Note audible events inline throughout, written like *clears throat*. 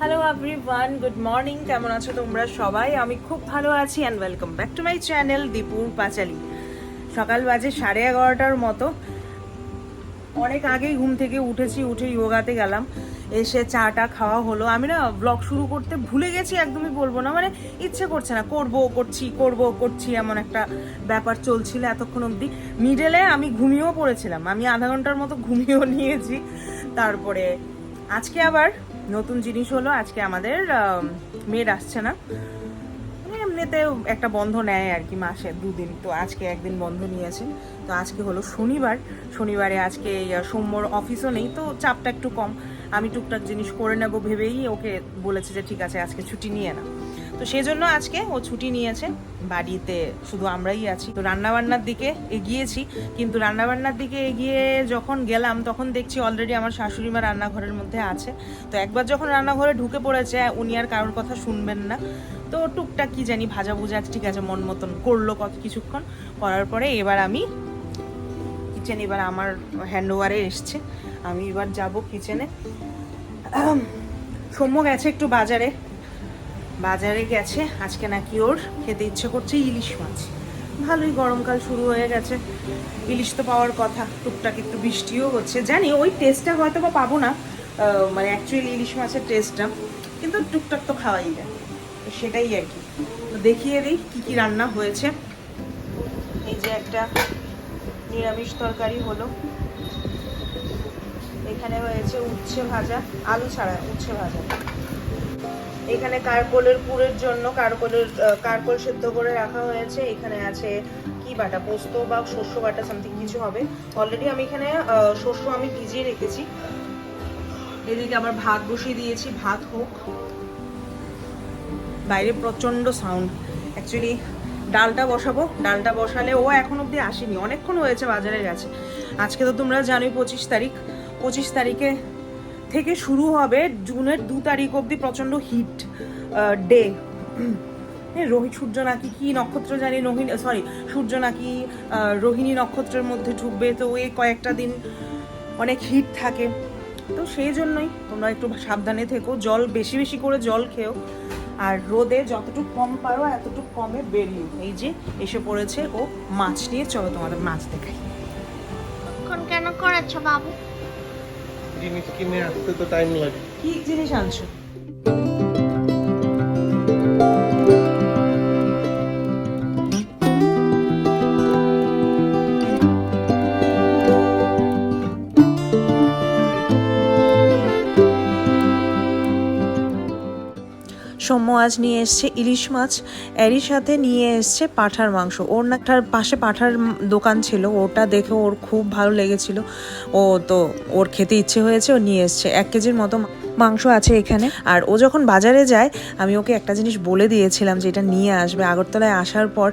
Hello everyone good morning কেমন আছো তোমরা সবাই? আমি খুব ভালো আছি and welcome back to my channel দীপুর পাঁচালি সকাল বাজে সাড়ে এগারোটার মতো। অনেক আগেই ঘুম থেকে উঠেছি, উঠে যোগাতে গেলাম। এসে চাটা খাওয়া হলো। আমি না ব্লগ শুরু করতে ভুলে গেছি, একদমই বলব না। মানে ইচ্ছে করছে না। করব, করছি করব, করছি এমন একটা ব্যাপার চলছিল এতক্ষণ অবধি। মিডলে আমি ঘুমিয়েও পড়েছিলাম। আমি আধা ঘণ্টার মতো ঘুমিয়েও নিয়েছি। তারপরে আজকে আবার নতুন জিনিস হলো আজকে আমাদের মেয়ের আসছে না। মানে এমনিতে একটা বন্ধ নেয় আর কি মাসে, দুদিন। তো আজকে একদিন বন্ধ নিয়েছে তো আজকে হলো শনিবার। শনিবারে আজকে সোমবার অফিসও নেই, তো চাপটা একটু কম। আমি টুকটাক জিনিস করে নেব ভেবেই ওকে বলেছে যে, ঠিক আছে, আজকে ছুটি নিয়ে না তো সেই জন্য আজকে ও ছুটি নিয়েছে। বাড়িতে শুধু আমরাই আছি। তো রান্নাবান্নার দিকে এগিয়েছি, কিন্তু রান্নাবান্নার দিকে এগিয়ে যখন গেলাম, তখন দেখছি অলরেডি আমার শাশুড়ি মা রান্নাঘরের মধ্যে আছে। তো একবার যখন রান্নাঘরে ঢুকে পড়েছে, উনি আর কারোর কথা শুনবেন না। তো টুকটাক কি জানি ভাজা ভুজা ঠিক আছে, মন মতন করল কত কিছুক্ষণ। করার পরে এবার আমি কিচেন এবার আমার হ্যান্ড ওভারে এসছে। আমি এবার যাব কিচেনে সৌম্য গেছে একটু বাজারে। বাজারে গেছে, আজকে নাকি ওর খেতে ইচ্ছে করছে ইলিশ মাছ। ভালোই গরমকাল শুরু হয়ে গেছে। ইলিশ তো পাওয়ার কথা, টুকটাক একটু বৃষ্টিও হচ্ছে। জানি, ওই টেস্টটা হয়তো বা পাবো না মানে অ্যাকচুয়ালি ইলিশ মাছের টেস্টটা কিন্তু টুকটাক তো খাওয়াই যায়। সেটাই আর কি। দেখিয়ে দিই কী কী রান্না হয়েছে। এই যে একটা নিরামিষ তরকারি হলো। এখানে হয়েছে উচ্ছে ভাজা, আলু ছাড়া, উচ্ছে ভাজা। এখানে কারকোলের পুরের জন্য কারকোলের কারকোল সেদ্ধ করে রাখা হয়েছে। এখানে আছে কি বাটা, পোস্ত বা শস্য বাটা সামথিং কিছু হবে। অলরেডি আমি এখানে শস্য আমি ভিজিয়ে রেখেছি। এদিকে আবার ভাত বসিয়ে দিয়েছি, ভাত হোক। বাইরে প্রচণ্ড সাউন্ড অ্যাকচুয়ালি ডালটা বসাবো। ডালটা বসালে ও এখন অবধি আসেনি। অনেকক্ষণ হয়েছে বাজারে গেছে। আজকে তো তোমরা জানোই পঁচিশ তারিখ। পঁচিশ তারিখে থেকে শুরু হবে জুনের দু তারিখ অবধি প্রচণ্ড হিট ডে রোহিত সূর্য নাকি কি নক্ষত্র জানি, রোহিণী সরি সূর্য নাকি রোহিণী নক্ষত্রের মধ্যে ঢুকবে, তো এই কয়েকটা দিন অনেক হিট থাকে। তো সেই জন্যই তোমরা একটু সাবধানে থেকো, জল বেশি বেশি করে জল খেও। আর রোদে যতটুকু কম পারো, এতটুকু কমে বেরিয়ে এই যে এসে পড়েছে ও মাছ নিয়ে। চলো তোমাদের মাছ দেখাই। কেন করেছ বাবু? জিনিস কিনে আসতে তো টাইম লাগে। কি জিনিস আনছো? সৌম্য আজ নিয়ে এসছে ইলিশ মাছ। এরই সাথে নিয়ে এসছে পাঁঠার মাংস। ওর নাটার পাশে পাঁঠার দোকান ছিল। ওটা দেখে ওর খুব ভালো লেগেছিল। ও তো ওর খেতে ইচ্ছে হয়েছে, ও নিয়ে এসছে। এক কেজির মতো মাংস আছে এখানে। আর ও যখন বাজারে যায়, আমি ওকে একটা জিনিস বলে দিয়েছিলাম যে এটা নিয়ে আসবে। আগরতলায় আসার পর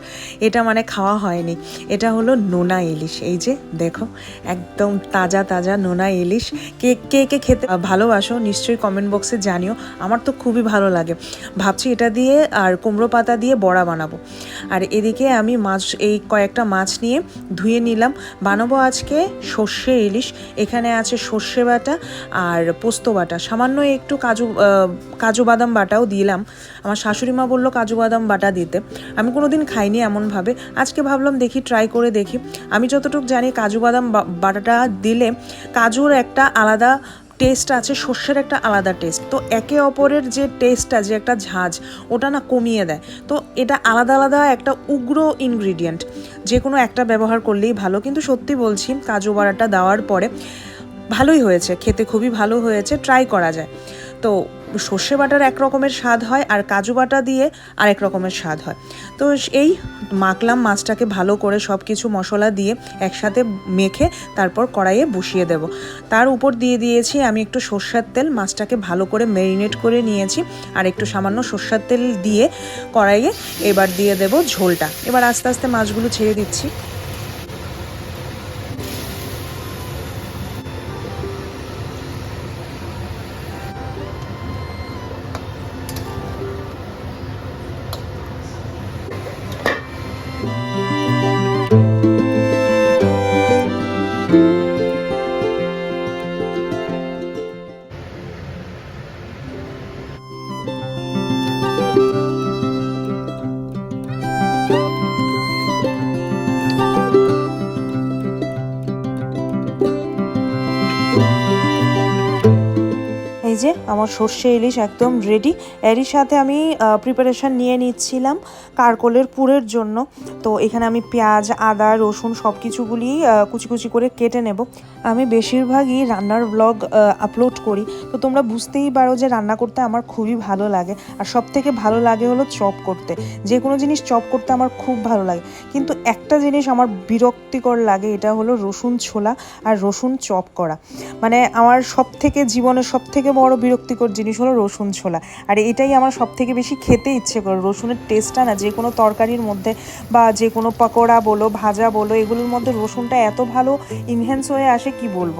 এটা মানে খাওয়া হয়নি। এটা হলো নোনা ইলিশ। এই যে দেখো, একদম তাজা তাজা নোনা ইলিশ। কে কে কে খেতে ভালোবাসো, নিশ্চয়ই কমেন্ট বক্সে জানিও। আমার তো খুবই ভালো লাগে। ভাবছি এটা দিয়ে আর কুমড়ো পাতা দিয়ে বড়া বানাবো। আর এদিকে আমি মাছ, এই কয়েকটা মাছ নিয়ে ধুয়ে নিলাম। বানাবো আজকে সর্ষে ইলিশ। এখানে আছে সর্ষে বাটা আর পোস্ত বাটা। সামান্য একটু কাজু কাজু বাদাম বাটাও দিলাম। আমার শাশুড়ি মা বলল কাজু বাদাম বাটা দিতে। আমি কোনোদিন খাইনি এমনভাবে। আজকে ভাবলাম দেখি ট্রাই করে দেখি। আমি যতটুকু জানি কাজু বাদাম বাটাটা দিলে কাজুর একটা আলাদা টেস্ট আছে, সর্ষের একটা আলাদা টেস্ট তো একে অপরের যে টেস্টটা যে একটা ঝাঁজ, ওটা না কমিয়ে দেয়। তো এটা আলাদা আলাদা একটা উগ্র ইনগ্রিডিয়েন্ট যে কোনো একটা ব্যবহার করলেই ভালো। কিন্তু সত্যি বলছি, কাজু বাড়াটা দেওয়ার পরে ভালোই হয়েছে, খেতে খুবই ভালো হয়েছে ট্রাই করা যায়। তো সর্ষে বাটার এক রকমের স্বাদ হয় আর কাজু বাটা দিয়ে আরেক রকমের স্বাদ হয়। তো এই মাখলাম মাছটাকে ভালো করে সব কিছু মশলা দিয়ে একসাথে মেখে তারপর কড়াইয়ে বসিয়ে দেব। তার উপর দিয়ে দিয়েছি আমি একটু সর্ষের তেল, মাছটাকে ভালো করে ম্যারিনেট করে নিয়েছি আর একটু সামান্য সর্ষের তেল দিয়ে কড়াইয়ে এবার দিয়ে দেব ঝোলটা। এবার আস্তে আস্তে মাছগুলো ছেড়ে দিচ্ছি। আমার সর্ষে ইলিশ একদম রেডি এরই সাথে আমি প্রিপারেশান নিয়ে নিচ্ছিলাম। কারকোলের পুরের জন্য। তো এখানে আমি পেঁয়াজ, আদা, রসুন সব কিছুগুলি কুচি কুচি করে কেটে নেব। আমি বেশিরভাগই রান্নার ব্লগ আপলোড করি। তো তোমরা বুঝতেই পারো যে রান্না করতে আমার খুবই ভালো লাগে। আর সব থেকে ভালো লাগে হলো চপ করতে। যে কোনো জিনিস চপ করতে আমার খুব ভালো লাগে। কিন্তু একটা জিনিস আমার বিরক্তিকর লাগে, এটা হলো রসুন ছোলা আর রসুন চপ করা। মানে আমার সব থেকে জীবনের সব থেকে বড় বিরক্তিকর জিনিস হলো রসুন ছোলা। আর এটাই আমার সব থেকে বেশি খেতে ইচ্ছে করে। রসুনের টেস্টটা না যে কোনো তরকারির মধ্যে বা যে কোনো পকোড়া বলো, ভাজা বলো, এগুলোর মধ্যে রসুনটা এত ভালো ইনহ্যান্স হয়ে আসে কি বলব?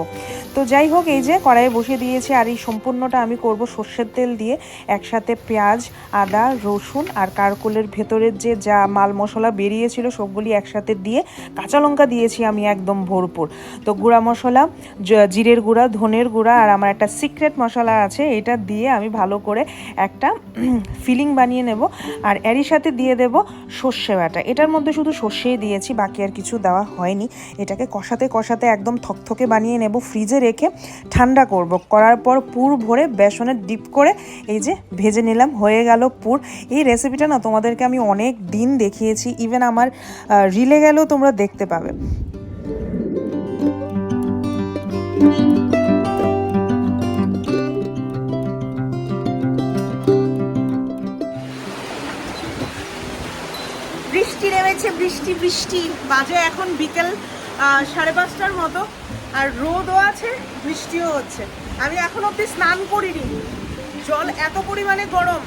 তো যাই হোক, এই যে কড়াইয়ে বসিয়ে দিয়েছি আর এই সম্পূর্ণটা আমি করব সর্ষের তেল দিয়ে, একসাথে পেঁয়াজ, আদা, রসুন আর কারকোলের ভেতরের যে যা মাল মশলা বেরিয়েছিল সবগুলি একসাথে দিয়ে কাঁচা লঙ্কা দিয়েছি আমি একদম ভরপুর। তো গুঁড়া মশলা জিরের গুঁড়া, ধনের গুঁড়া আর আমার একটা সিক্রেট মশলা আছে, এটা দিয়ে আমি ভালো করে একটা *clears throat* ফিলিং বানিয়ে নেব। আর এরই সাথে দিয়ে দেব সর্ষে বাটা। এটার মধ্যে শুধু সর্ষেই দিয়েছি, বাকি আর কিছু দেওয়া হয়নি। এটাকে কষাতে কষাতে একদম থকথকে বানিয়ে নেব, ফ্রিজে রেখে ঠান্ডা করব। করার পর পুর ভরে বেসনে ডিপ করে এই যে ভেজে নিলাম, হয়ে গেল পুর। এই রেসিপিটা না তোমাদেরকে আমি অনেক দিন দেখিয়েছি ইভেন আমার রিলে গেলেও তোমরা দেখতে পাবে। বৃষ্টি বৃষ্টি বৃষ্টি। বাজে এখন বিকেল সাড়ে পাঁচটার মতো। আর রোদও আছে, বৃষ্টিও হচ্ছে। আমি এখন অব্দি স্নান করিনি। জল এত পরিমাণে গরম।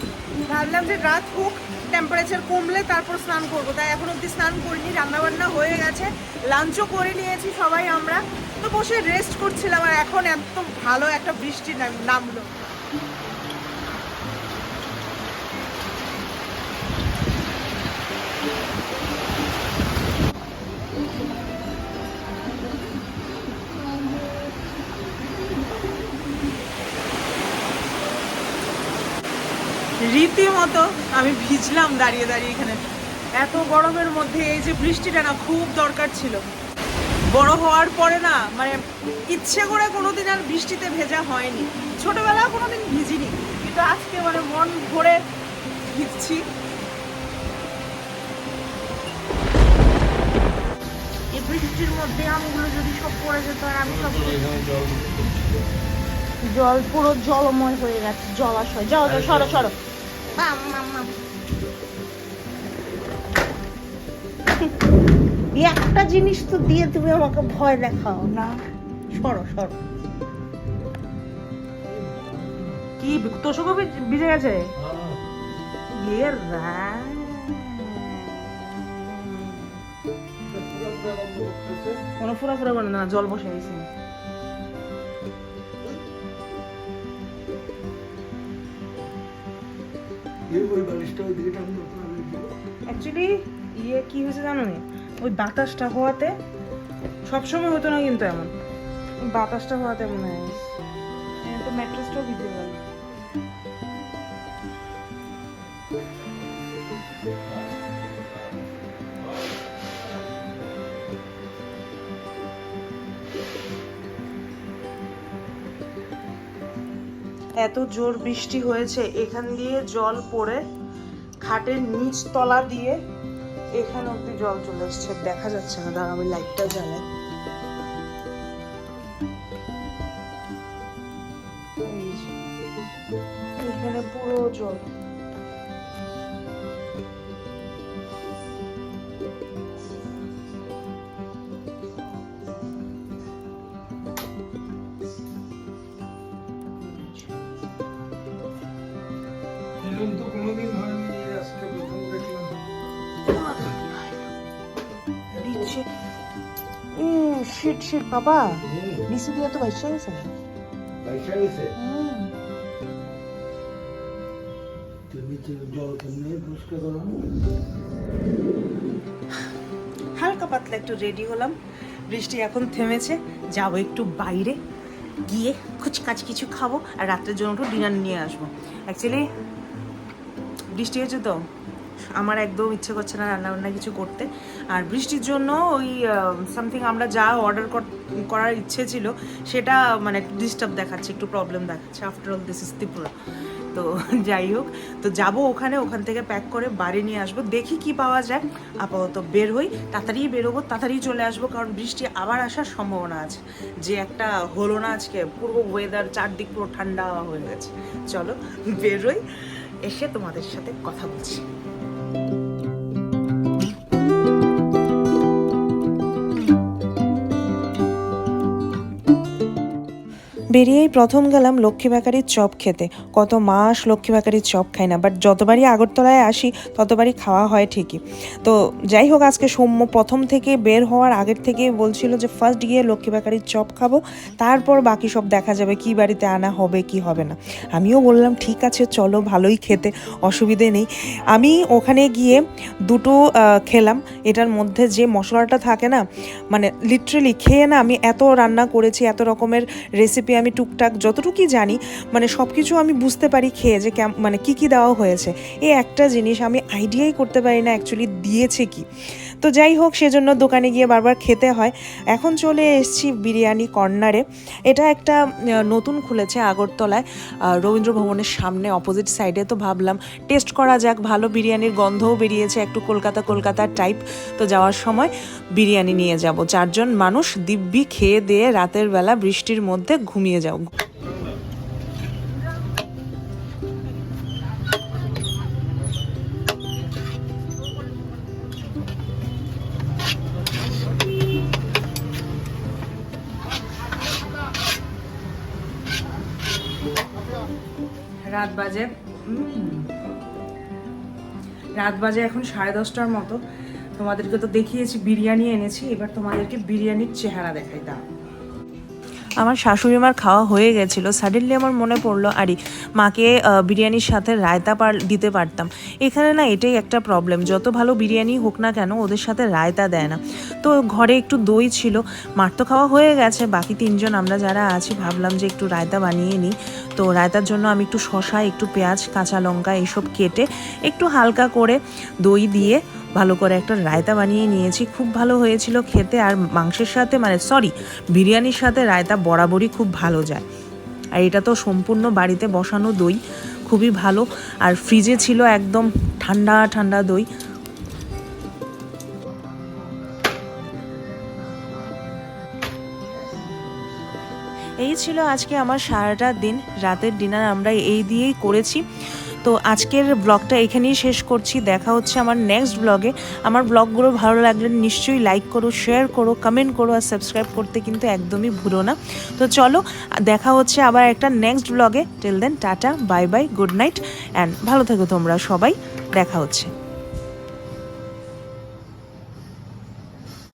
ভাবলাম যে রাত হোক টেম্পারেচার কমলে তারপর স্নান করব। তাই এখন অব্দি স্নান করিনি, রান্নাবান্না হয়ে গেছে। লাঞ্চও করে নিয়েছি সবাই আমরা। তো বসে রেস্ট করছিলাম আর এখন এত ভালো একটা বৃষ্টি নাম- নামলো। রীতিমতো আমি ভিজলাম দাঁড়িয়ে দাঁড়িয়ে এখানে। এত গরমের মধ্যে এই যে বৃষ্টিটা না খুব দরকার ছিল। বড় হওয়ার পরে না মানে ইচ্ছে করে কোনোদিন আর বৃষ্টিতে ভেজা হয়নি। ছোটবেলায় কোনোদিন ভিজিনি কিন্তু আজকে মানে মন ভরে ভিজছি। এই বৃষ্টির মধ্যে আমগুলো যদি সব পড়ে যেত আর আমি সব জল পুরো জলময় হয়ে গেছে জলাশয় যাও যাও সরো সরো। একটা জিনিস তো দিয়ে তুমি আমাকে ভয় দেখাও না। সরো সরো। কি তোষকও ভিজে গেছে? ইয়ে কোনো ফুরা ফুরা করে না, জল বসে গেছে। অ্যাকচুয়ালি ইয়ে কি হয়েছে জানো নি? ওই বাতাসটা হওয়াতে সবসময় হতো না কিন্তু এমন। বাতাসটা হওয়াতে এমন হয় তো ম্যাট্রেসটাও ভিজে গেল এত জোর বৃষ্টি হয়েছে, এখান দিয়ে জল পড়ে খাটের নিচ তলা দিয়ে এখান অব্দি জল চলে এসছে। দেখা যাচ্ছে না দাঁড়া আমি লাইটটা জ্বালাই। এখানে পুরো জল। নিচে শিট শিট বাবা নিচে দিয়ে তো বাইশে গেছে তুমি তো জল কেমনে পরিষ্কার করো হালকা পাতলা একটু রেডি হলাম। বৃষ্টি এখন থেমেছে যাব একটু বাইরে। গিয়ে কুচকাচ কিছু খাব আর রাত্রের জন্য একটু ডিনার নিয়ে আসব। অ্যাকচুয়ালি বৃষ্টি হয়েছে তো? আমার একদম ইচ্ছে করছে না রান্না বান্না কিছু করতে। আর বৃষ্টির জন্য ওই সামথিং আমরা যা অর্ডার করার ইচ্ছে ছিল, সেটা মানে একটু ডিস্টার্ব দেখাচ্ছে, একটু প্রবলেম দেখাচ্ছে। After all this is Tripura তো *laughs* যাই হোক, তো যাব ওখানে, ওখান থেকে প্যাক করে বাড়ি নিয়ে আসব। দেখি কি পাওয়া যায়। আপাতত বের হই, তাড়াতাড়ি বেরোবো, তাড়াতাড়ি চলে আসব, কারণ বৃষ্টি আবার আসার সম্ভাবনা আছে। যে একটা হলো না আজকে পুরো ওয়েদার চারদিক পুরো ঠান্ডা হয়ে গেছে। চলো বেরোই এসে তোমাদের সাথে কথা বলছি। বেরিয়েই প্রথম গেলাম লক্ষ্মী বেকারির চপ খেতে। কত মাস লক্ষ্মী বেকারির চপ খাই না বাট যতবারই আগরতলায় আসি, ততবারই খাওয়া হয় ঠিকই। তো যাই হোক, আজকে সৌম্য প্রথম থেকে বের হওয়ার আগের থেকে বলছিল যে ফার্স্ট গিয়ে লক্ষ্মী বেকারির চপ খাব, তারপর বাকি সব দেখা যাবে কি বাড়িতে আনা হবে, কি হবে না। আমিও বললাম, ঠিক আছে, চলো, ভালোই খেতে, অসুবিধে নেই। আমি ওখানে গিয়ে দুটো খেলাম। এটার মধ্যে যে মশলাটা থাকে না মানে লিটারেলি খেয়ে না আমি এত রান্না করেছি, এত রকমের রেসিপি আমি টুকটাক যতটুকুই জানি মানে সব কিছু আমি বুঝতে পারি, খেয়ে যে মানে কী কী দেওয়া হয়েছে। এই একটা জিনিস আমি আইডিয়াই করতে পারি না অ্যাকচুয়ালি দিয়েছে কি। তো যাই হোক, সেজন্য দোকানে গিয়ে বারবার খেতে হয়। এখন চলে এসেছি বিরিয়ানি কর্নারে। এটা একটা নতুন খুলেছে আগরতলায়। রবীন্দ্র ভবনের সামনে অপোজিট সাইডে তো ভাবলাম টেস্ট করা যাক। ভালো বিরিয়ানির গন্ধও বেরিয়েছে একটু কলকাতা কলকাতার টাইপ তো যাওয়ার সময় বিরিয়ানি নিয়ে যাব। চারজন মানুষ দিব্যি খেয়ে দিয়ে রাতের বেলা বৃষ্টির মধ্যে ঘুমিয়ে যাও। রাত বাজে এখন সাড়ে দশটার মতো। তোমাদেরকে তো দেখিয়েছি, বিরিয়ানি এনেছি। এবার তোমাদেরকে বিরিয়ানির চেহারা দেখাই দাও আমার শাশুড়ি মার খাওয়া হয়ে গেছিল। সাডেনলি আমার মনে পড়ল, আরে, মাকে বিরিয়ানির সাথে রায়তা পার দিতে পারতাম। এখানে না এটাই একটা প্রবলেম যত ভালো বিরিয়ানি হোক না কেন, ওদের সাথে রায়তা দেয় না। তো ঘরে একটু দই ছিল। মার তো খাওয়া হয়ে গেছে। বাকি তিনজন আমরা যারা আছি, ভাবলাম যে একটু রায়তা বানিয়ে নিই। তো রায়তার জন্য আমি একটু শশা, একটু পেঁয়াজ, কাঁচা লঙ্কা এইসব কেটে একটু হালকা করে দই দিয়ে ভালো করে একটা রায়তা বানিয়ে নিয়েছি। খুব ভালো হয়েছিল খেতে আর মাংসের সাথে মানে সরি, বিরিয়ানির সাথে রায়তা বরাবরই খুব ভালো যায়। আর এটা তো সম্পূর্ণ বাড়িতে বসানো দই, খুবই ভালো। আর ফ্রিজে ছিল একদম ঠান্ডা ঠান্ডা দই। ছিল আজকে আমার সারাটা দিন, রাতের ডিনার আমরা এই দিয়েই করেছি। তো আজকের ব্লগটা এখানেই শেষ করছি। দেখা হচ্ছে আমার নেক্সট ব্লগে আমার ব্লগগুলো ভালো লাগলে নিশ্চয়ই লাইক করো শেয়ার করো কমেন্ট করো আর সাবস্ক্রাইব করতে কিন্তু একদমই ভুলো না। তো চলো, দেখা হচ্ছে আবার একটা নেক্সট ব্লগে till then tata bye bye good night and ভালো থেকো তোমরা সবাই। দেখা হচ্ছে।